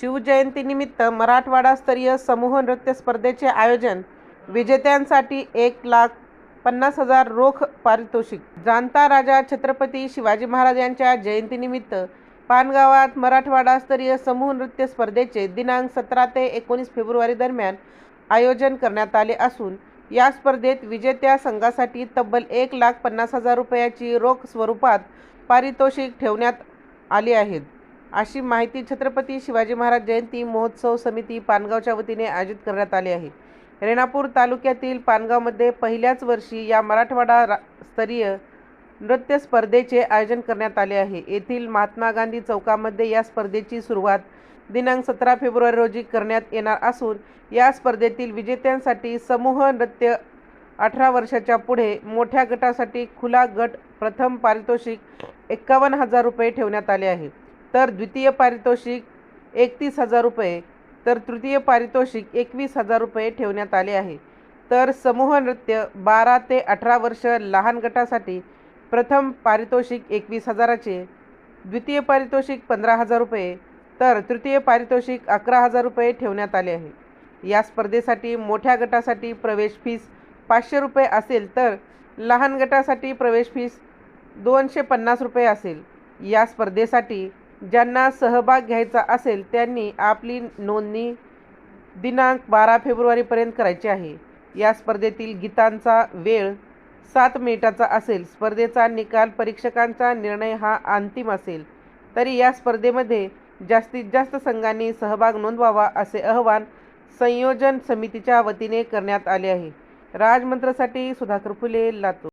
शिवजयंतीनिमित्त मराठवाडास्तरीय समूह नृत्य स्पर्धेचे आयोजन विजेत्यांसाठी एक लाख पन्नास हजार रोख पारितोषिक. जाणता राजा छत्रपती शिवाजी महाराज यांच्या जयंतीनिमित्त पानगावात मराठवाडास्तरीय समूह नृत्य स्पर्धेचे दिनांक सतरा ते एकोणीस फेब्रुवारी दरम्यान आयोजन करण्यात आले असून या स्पर्धेत विजेत्या संघासाठी तब्बल एक लाख पन्नास हजार रुपयाची रोख स्वरूपात पारितोषिक ठेवण्यात आली आहेत अशी माहिती छत्रपती शिवाजी महाराज जयंती महोत्सव समिती पानगावच्या वतीने आयोजित करण्यात आली आहे. रेणापूर तालुक्यातील पानगावमध्ये पहिल्याच वर्षी या मराठवाडा स्तरीय नृत्य स्पर्धेचे आयोजन करण्यात आले आहे. येथील महात्मा गांधी चौकामध्ये या स्पर्धेची सुरुवात दिनांक सतरा फेब्रुवारी रोजी करण्यात येणार असून या स्पर्धेतील विजेत्यांसाठी समूह नृत्य अठरा वर्षाच्या पुढे मोठ्या गटासाठी खुला गट प्रथम पारितोषिक एक्कावन्न हजार रुपये ठेवण्यात आले आहे. तर द्वितीय पारितोषिक एकतीस हजार रुपये तर तृतीय पारितोषिक एकवीस हजार रुपये ठेवण्यात आले आहे. तर समूह नृत्य बारा ते अठरा वर्ष लहान गटासाठी प्रथम पारितोषिक एकवीस हजाराचे द्वितीय पारितोषिक पंधरा हजार रुपये तर तृतीय पारितोषिक अकरा हजार रुपये ठेवण्यात आले आहे. या स्पर्धेसाठी मोठ्या गटासाठी प्रवेश फीस पाचशे रुपये असेल तर लहान गटासाठी प्रवेश फीस दोनशे पन्नास रुपये असेल. या स्पर्धेसाठी ज्यांना सहभाग घ्यायचा असेल त्यांनी आपली नोंदणी दिनांक बारा फेब्रुवारीपर्यंत करायची आहे. या स्पर्धेतील गीतांचा वेळ सात मिनिटाचा असेल. स्पर्धेचा निकाल परीक्षकांचा निर्णय हा अंतिम असेल. तरी या स्पर्धेमध्ये जास्तीत जास्त संघांनी सहभाग नोंदवावा असे आवाहन संयोजन समितीच्या वतीने करण्यात आले आहे. राजमंत्रसाठी सुधाकर फुले लातूर.